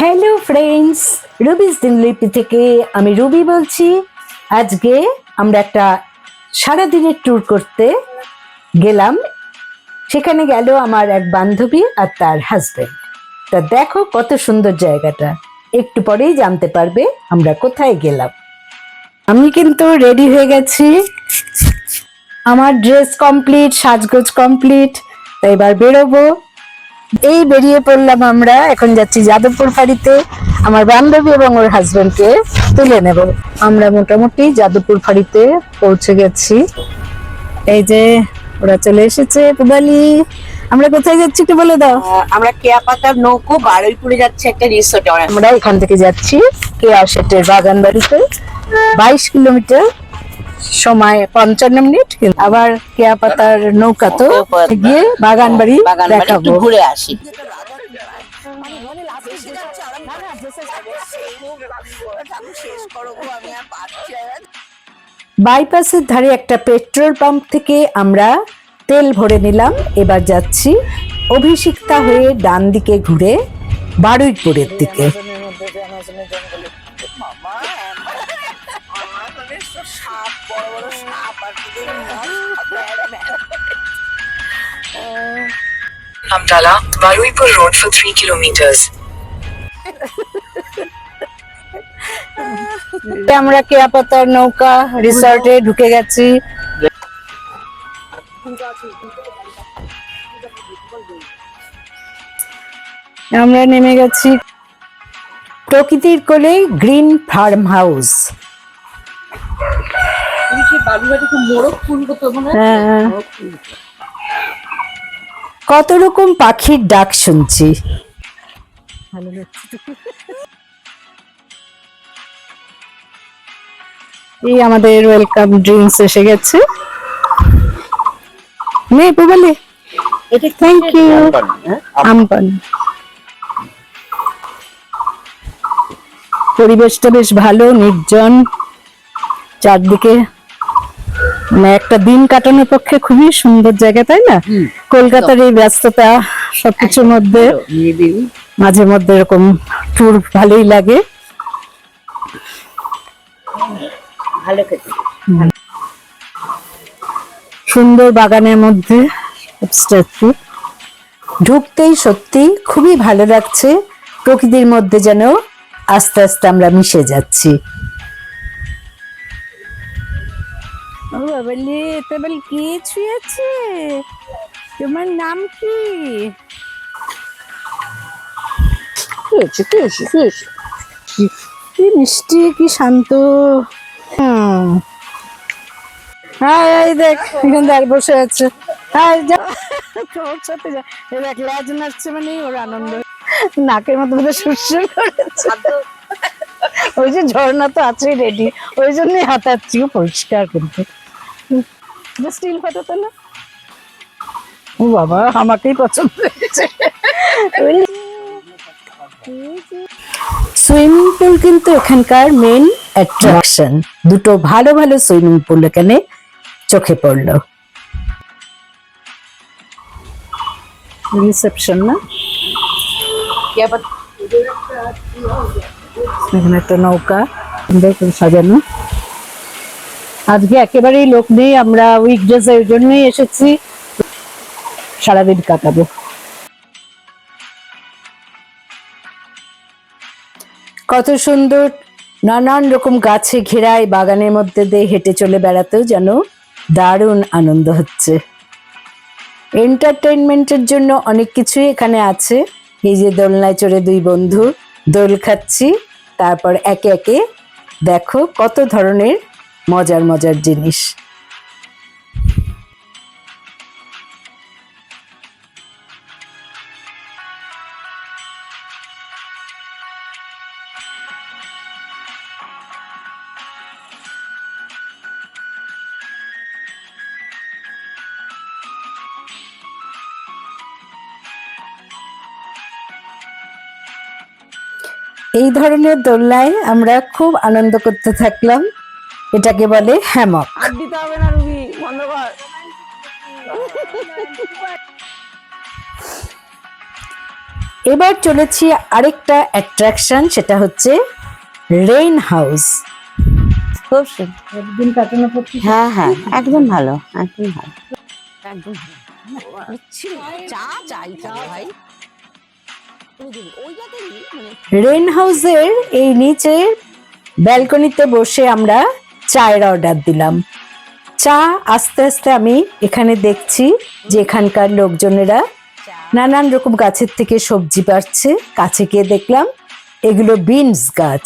Hello friends রুবিস দিনলিপি থেকে আমি Ruby বলছি। আজকে আমরা একটা সারাদিনের ট্যুর করতে গেলাম। সেখানে গেল আমার এক বান্ধবী আর তার হাজবেন্ড তা দেখো কত সুন্দর জায়গাটা। একটু পরেই জানতে পারবে আমরা কোথায় গেলাম। আমি কিন্তু রেডি হয়ে গেছি। আমার ড্রেস কমপ্লিট সাজগোজ কমপ্লিট তাই এবার বেরোবো। এই বেরিয়ে পড়লাম আমরা এখন যাচ্ছি যাদবপুর ফাঁড়িতে। আমার বান্ধবী এবং ওর হাজবেন্ডকে তুলে নেব। আমরা মোটামুটি যাদবপুর ফাঁড়িতে পৌঁছে গেছি। এই যে ওরা চলে এসেছে পুবালি। আমরা কোথায় যাচ্ছি একটু বলে দাও। আমরা কেয়া পাতার নৌকো বারুইপুরে যাচ্ছি একটা রিসোর্টে আমরা এখান থেকে যাচ্ছি কেয়া শেটের বাগান বাড়িতে বাইশ কিলোমিটার সময় পঞ্চান্ন মিনিট আবার কেয়া পাতার নৌকা তো গিয়ে বাগান বাড়ি দেখাবো। ঘুরে আসি। বাইপাসের ধারে একটা পেট্রোল পাম্প থেকে আমরা তেল ভরে নিলাম। এবার যাচ্ছি অভিষিক্তা হয়ে ডান দিকে ঘুরে বারুইপুরের দিকে। Amtala, Baruipur Road for 3 kilometers. আমরা কেয়াপাতার নৌকা রিসর্টে ঢুকে গেছি। আমরা নেমে গেছি প্রকৃতির কোলে গ্রিন ফার্ম হাউস। হ্যাঁ। কত রকম পাখির ডাক শুনছি? এই আমাদের ওয়েলকাম ড্রিঙ্কস এসে গেছে। নে পুবালি এটা থ্যাংক ইউ আমপান। পরিবেশটা বেশ ভালো নির্জন চারদিকে মানে একটা দিন কাটানোর পক্ষে খুবই সুন্দর জায়গা তাই না? কলকাতার এই ব্যস্ততা সবকিছুর মধ্যে মাঝে মধ্যে এরকম ট্যুর ভালোই লাগে। ভালো খেতে। সুন্দর বাগানের মধ্যে স্ট্যাচু ঢুকতেই সত্যি খুবই ভালো লাগছে। প্রকৃতির মধ্যে যেন আস্তে আস্তে আমরা মিশে যাচ্ছি। ও বাবালি এটা বল কি ছুঁয়েছে? তোমার নাম কি? কি মিষ্টি কি শান্ত। হ্যাঁ এই দেখ এখানে দেখ বসে আছে। হ্যাঁ যা। তোর সাথে যা। এই দেখ লাজ নাচছে মানে ওর আনন্দ। নাকের মধ্যে বোধহয় সুরসুর করেছে ওই যে ঝর্ণা তো আছে রেডি ওই জন্যই হাতাচ্ছি পরিষ্কার করতে। স্টিল ফটো তো না। ও বাবা আমাকেই পছন্দ হয়েছে। সুইমিং পুল কিন্তু এখানকার মেন অ্যাট্রাকশন দুটো ভালো ভালো সুইমিং পুল এখানে চোখে পড়ল। রিসেপশন না? এখানে একটা নৌকা সুন্দর করে সাজানো। আজকে একেবারেই লোক নেই, আমরা উইকডেজ এর জন্যই এসেছি। সারাদিন কাটাবো। কত সুন্দর নানান রকম গাছে ঘেরায় বাগানের মধ্যে দিয়ে হেঁটে চলে বেড়াতেও যেন দারুণ আনন্দ হচ্ছে। এন্টারটেনমেন্টের জন্য অনেক কিছুই এখানে আছে। এই যে দোলনায় চড়ে দুই বন্ধু দোল খাচ্ছি, তারপর একে একে দেখো কত ধরনের মজার মজার জিনিস। এই ধরনের দোলনায় আমরা খুব আনন্দ করতে থাকলাম। এটাকে বলে হ্যামক। দিতে হবে না রুবি বন্ধ কর। এবার চলেছি আরেকটা অ্যাট্রাকশন সেটা হচ্ছে রেইন হাউস খুব। একদিন হ্যাঁ হ্যাঁ একদম ভালো একদম ভালো। একদম চা চাই চা ভাই। রেন হাউসের এই নিচে ব্যালকনিতে বসে আমরা চায়ের অর্ডার দিলাম। চা আস্তে আস্তে আমি এখানে দেখছি যে এখানকার লোকজনেরা নানান রকম গাছের থেকে সবজি পাচ্ছে কাছে গিয়ে দেখলাম এগুলো বিনস গাছ।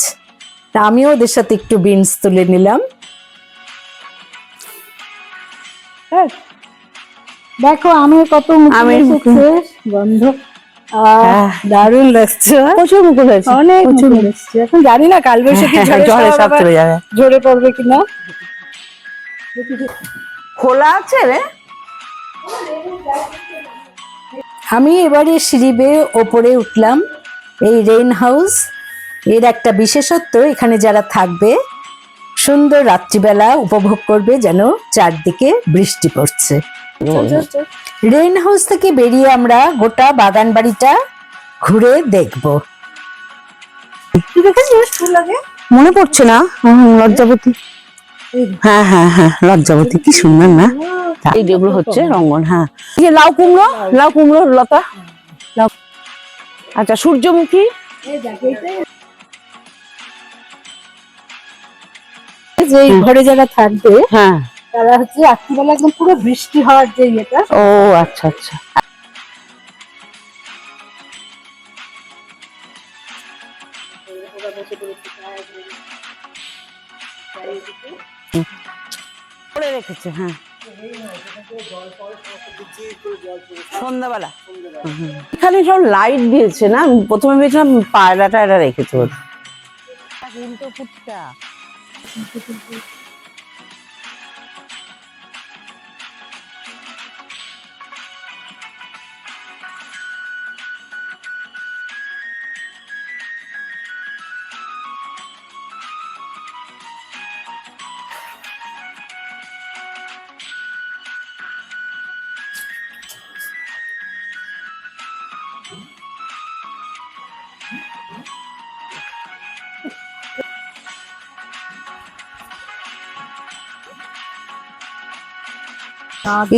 তা আমিও ওদের সাথে একটু বিনস তুলে নিলাম। দেখো আমের কত আমের। গন্ধ হ্যাঁ। দারুণ লাগছে। প্রচুর মুকুল হয়েছে অনেক প্রচুর এখন জানি না কাল বৈশাখী হ্যাঁ, ঝড়ে সব সব চলে যাবে। ঝরে পড়বে কিনা। খোলা আছে রে? আমি এবারে সিঁড়ি বেয়ে ওপরে উঠলাম এই রেইন হাউস এর একটা বিশেষত্ব এখানে যারা থাকবে সুন্দর রাত্রিবেলা উপভোগ করবে যেন চারদিকে বৃষ্টি পড়ছে। রেইন হাউস থেকে বেরিয়ে আমরা গোটা বাগান বাড়িটা ঘুরে দেখব। মনে পড়ছে না? লজ্জাবতী। হ্যাঁ হ্যাঁ হ্যাঁ লজ্জাবতী কি সুন্দর না? এই যেগুলো হচ্ছে রঙ্গন হ্যাঁ। লাউ কুমড়ো লাউ কুমড়ো লতা। লাউ আচ্ছা সূর্যমুখী। যে। ঘরে যারা থাকবে হ্যাঁ। তারা হচ্ছে রাত্রিবেলা একদম পুরো বৃষ্টি হওয়ার যে ইয়েটা। ও আচ্ছা আচ্ছা। করে রেখেছে হ্যাঁ। সন্ধ্যাবেলা। এখানে সব লাইট দিয়েছে না? প্রথমে ভেবেছিলাম পায়রা টায়রা রেখেছে ওর ফুটটা।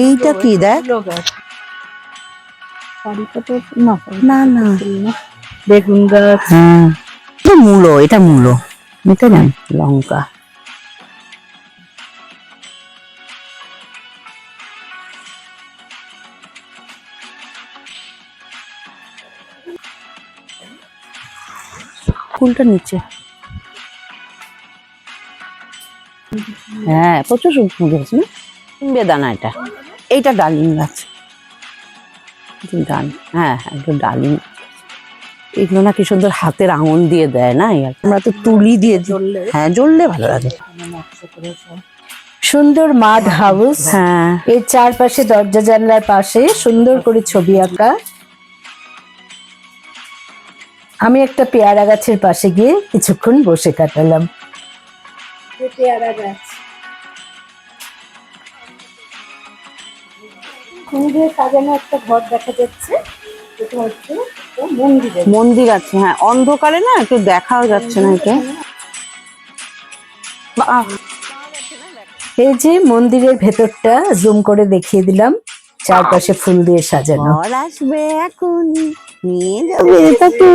এইটা কি দেখ। না না বেগুন গাছ। হ্যাঁ। মূলো এটা মূলো। এটা জান লঙ্কা। ফুলটা নিচে। হ্যাঁ প্রচুর ফুল আছে না? বেদানা এটা। এইটা ডালিম গাছ। ডাল হ্যাঁ হ্যাঁ একটু ডালিম। এগুলো না কি সুন্দর হাতের আঙুল দিয়ে দেয় না? আমরা তো তুলি দিয়ে দিই। হ্যাঁ জ্বললে ভালো লাগে। সুন্দর মাড হাউস। হ্যাঁ। এর চারপাশে দরজা জানলার পাশে সুন্দর করে ছবি আঁকা। আমি একটা পেয়ারা গাছের পাশে গিয়ে কিছুক্ষণ বসে কাটালাম। পেয়ারা গাছ। কুঁড়ে সাজানো একটা ঘর দেখা যাচ্ছে। এটা হচ্ছে একটা মন্দির আছে। হ্যাঁ। অন্ধকারে না একটু দেখাও যাচ্ছে না এটা। এই যে মন্দিরের ভেতরটা জুম করে দেখিয়ে দিলাম। চারপাশে ফুল দিয়ে সাজানো। আসবে এখনই। নিয়ে যাবে। এটা তো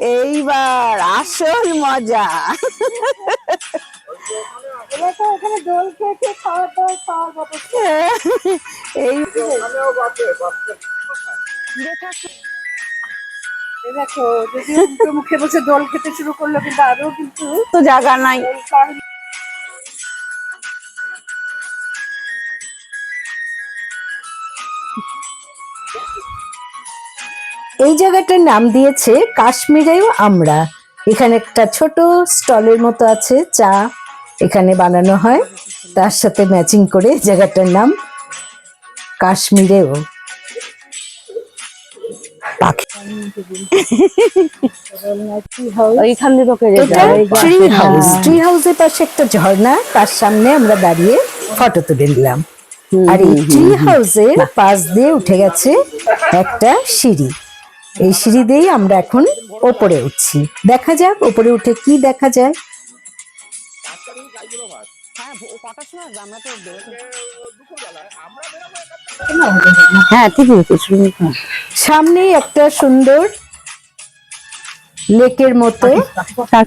এইবার আসল মজা। এই দেখো যদি মুখে বসে দোল খেতে শুরু করল কিন্তু আরও কিন্তু তো জায়গা নাই। এই জায়গাটার নাম দিয়েছে কাশ্মীরেও আমরা এখানে একটা ছোট স্টলের মতো আছে চা এখানে বানানো হয় তার সাথে ম্যাচিং করে জায়গাটার নাম কাশ্মীরেও পাখি ওইখান। Tree house. ট্রি হাউসের পাশে একটা ঝর্ণা তার সামনে আমরা দাঁড়িয়ে ফটো তুলে নিলাম আর এই ট্রি। হাউসের পাশ দিয়ে উঠে গেছে একটা সিঁড়ি এই সিঁড়ি দিয়েই আমরা এখন ওপরে উঠছি। দেখা যাক ওপরে উঠে কি দেখা যায়। হ্যাঁ সামনেই একটা সুন্দর লেকের মতো। তার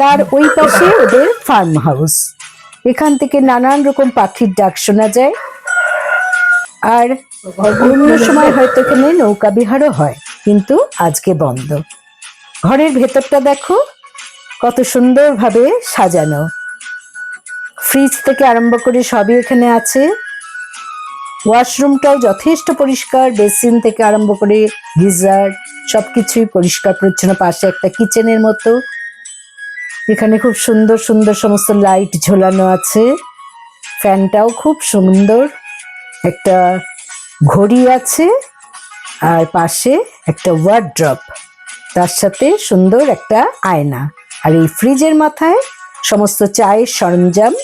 তার ওই পাশে ওদের ফার্ম হাউস এখান থেকে নানান রকম পাখির ডাক শোনা যায়। আর অন্য সময় হয়তো এখানে নৌকা বিহারও হয়। কিন্তু আজকে বন্ধ। ঘরের ভেতরটা দেখো, কত সুন্দরভাবে সাজানো। ফ্রিজ থেকে আরম্ভ করে সবই এখানে আছে। ওয়াশরুমটাও যথেষ্ট পরিষ্কার বেসিন থেকে আরম্ভ করে গিজার সবকিছুই পরিষ্কার পরিচ্ছন্ন, পাশে একটা কিচেনের মতো। এখানে খুব সুন্দর সুন্দর সমস্ত লাইট ঝোলানো আছে। ফ্যানটাও খুব সুন্দর। একটা ঘড়ি আছে। আর পাশে একটা ওয়ার্ড্রপ তার সাথে সুন্দর একটা আয়না। আর এই ফ্রিজের মাথায় সমস্ত চায়ের সরঞ্জাম।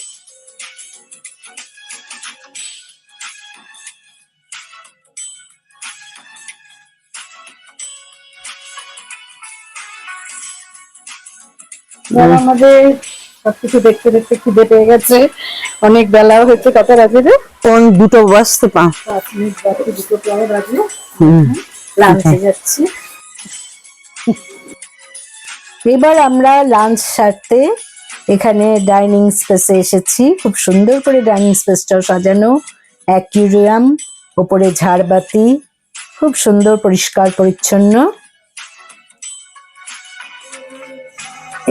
আমাদের সবকিছু দেখতে দেখতে খিদে পেয়ে গেছে। অনেক বেলাও হয়েছে কত বাজে রে? কোন দুটো বসতে পা পাঁচ মিনিট বাকি দুটো প্রায় বাজে। হুম লাঞ্চে যাচ্ছি। এবার আমরা লাঞ্চ সারতে এখানে ডাইনিং স্পেসে এসেছি। খুব সুন্দর করে ডাইনিং স্পেসটাও সাজানো। অ্যাকিউরিয়াম ওপরে ঝাড়বাতি খুব সুন্দর পরিষ্কার পরিচ্ছন্ন।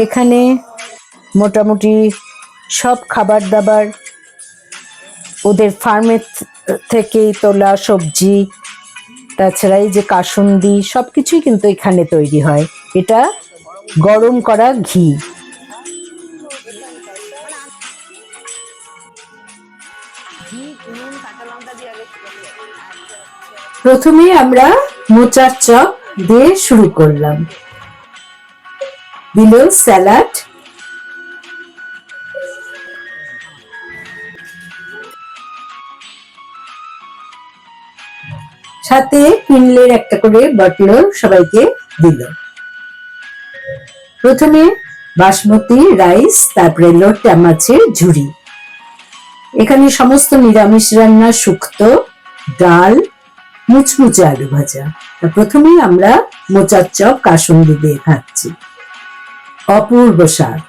এখানে মোটামুটি সব খাবার দাবার ওদের ফার্মের থেকেই তোলা সবজি তাছাড়া এই যে কাসুন্দি, সবকিছুই কিন্তু এখানে তৈরি হয়। এটা গরম করা ঘি। প্রথমে আমরা মোচার চপ দিয়ে শুরু করলাম। দিল স্যালাড। সাথে কিনলের একটা করে বটলও সবাইকে দিল। প্রথমে বাসমতি, রাইস, তারপরে লোট্টা মাছের ঝুড়ি। এখানে সমস্ত নিরামিষ রান্না শুক্তো, ডাল, মুচমুচে আলু ভাজা। প্রথমেই আমরা মোচার চপ, কাসুন্দি দিয়ে খাচ্ছি অপূর্ব স্বাদ।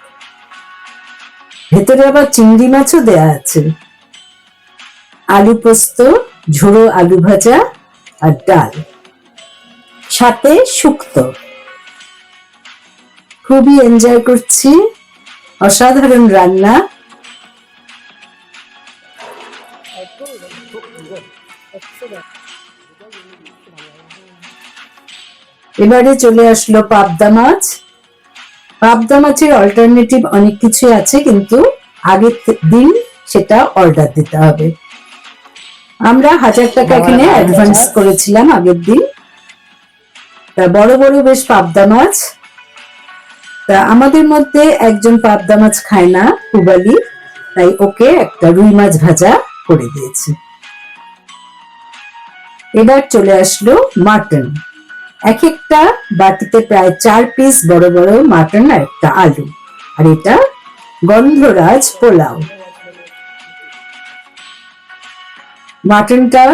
ভেতরে আবার চিংড়ি মাছও দেয়া আছে। আলু পোস্ত, ঝোড়ো আলু ভাজা আর ডাল সাথে শুক্তো খুবই এনজয় করছি। অসাধারণ রান্না। এবারে চলে আসলো পাবদা মাছ। পাবদা মাছের অল্টারনেটিভ অনেক কিছু আছে, কিন্তু আগের দিন সেটা অর্ডার দিতে হবে। আমরা হাজার টাকা এখানে অ্যাডভান্স করেছিলাম আগের দিন। তা বড় বড় বেশ পাবদা মাছ। তা আমাদের মধ্যে একজন পাবদা মাছ খায় না পুবালি তাই ওকে একটা রুই মাছ ভাজা করে দিয়েছি। এবার চলে আসলো মাটন। এক একটা বাটিতে প্রায় চার পিস বড় বড় মাটন আর একটা আলু। আর এটা গন্ধরাজ পোলাও। মাটনটা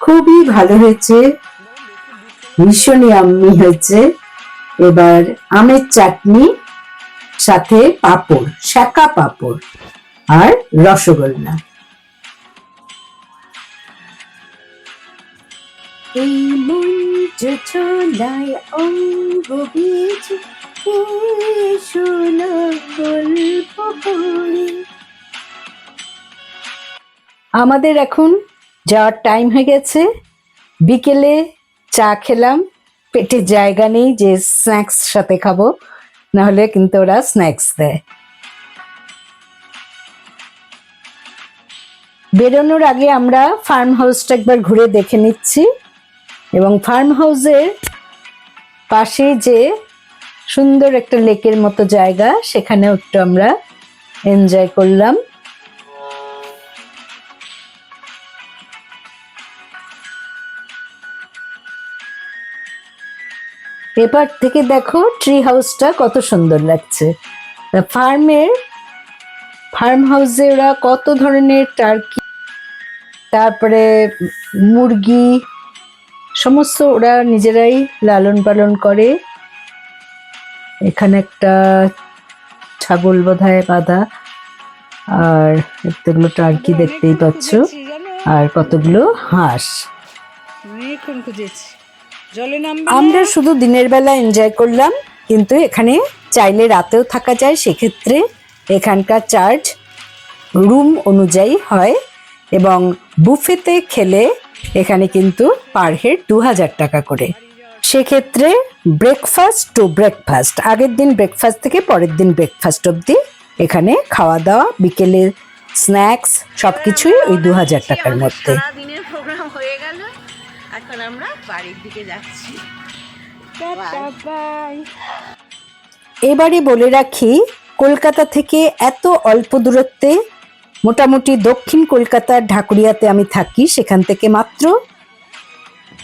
খুবই ভালো হয়েছে। ভীষণই আম্মি হয়েছে। এবার আমের চাটনি, সাথে পাঁপড়, শাকা পাঁপড় আর রসগোল্লা। এই মঞ্চ চলায় অঙ্গ বীজ শোনা গল্প পড়ে আমাদের এখন যাওয়ার টাইম হয়ে গেছে। বিকেলে চা খেলাম পেটে জায়গা নেই যে স্ন্যাক্স সাথে খাব, নাহলে কিন্তু ওরা স্ন্যাক্স দেয়। বেরোনোর আগে আমরা ফার্ম হাউসটা একবার ঘুরে দেখে নিচ্ছি এবং ফার্ম হাউসের পাশে যে সুন্দর একটা লেকের মতো জায়গা, সেখানেও একটু আমরা এনজয় করলাম। এপার থেকে দেখো ট্রি হাউসটা কত সুন্দর লাগছে। ফার্মের ফার্ম হাউসে ওরা কত ধরনের টার্কি তারপরে মুরগি, সমস্ত ওরা নিজেরাই লালন পালন করে। এখানে একটা ছাগল বোধহয় বাঁধা, আর এতগুলো টার্কি দেখতেই পাচ্ছ, আর কতগুলো হাঁস। খুঁজেছি। আমরা শুধু দিনের বেলা এনজয় করলাম কিন্তু এখানে চাইলে রাতেও থাকা যায় সেক্ষেত্রে এখানকার চার্জ রুম অনুযায়ী হয় এবং বুফেতে খেলে এখানে কিন্তু পার হেড দু হাজার টাকা করে। সেক্ষেত্রে ব্রেকফাস্ট টু ব্রেকফাস্ট আগের দিন ব্রেকফাস্ট থেকে পরের দিন ব্রেকফাস্ট অবধি এখানে খাওয়া দাওয়া বিকেলের স্ন্যাক্স সব কিছুই ওই দু হাজার টাকার মধ্যে। এখন আমরা বাড়ির দিকে যাচ্ছি। এবারে বলে রাখি, কলকাতা থেকে এত অল্প দূরত্বে, মোটামুটি দক্ষিণ কলকাতার ঢাকুরিয়াতে আমি থাকি, সেখান থেকে মাত্র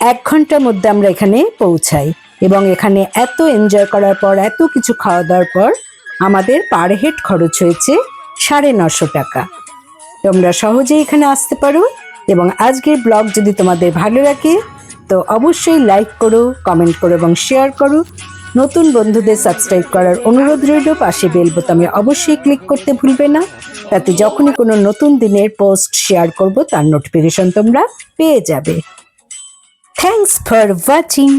এক ঘণ্টার মধ্যে আমরা এখানে পৌঁছাই। এবং এখানে এত এনজয় করার পর, এত কিছু খাওয়া দাওয়ার পর, আমাদের পার হেড খরচ হয়েছে সাড়ে নশো টাকা। তোমরা সহজেই এখানে আসতে পারো। এবং আজকের ব্লগ যদি তোমাদের ভালো লাগে তো অবশ্যই লাইক করো কমেন্ট করো এবং শেয়ার করো। নতুন বন্ধুদের সাবস্ক্রাইব করার অনুরোধ রইল, পাশে বেল বোতামে অবশ্যই ক্লিক করতে ভুলবে না। তাতে যখনই কোনো নতুন দিনের পোস্ট শেয়ার করব, তার নোটিফিকেশন তোমরা পেয়ে যাবে। Thanks for watching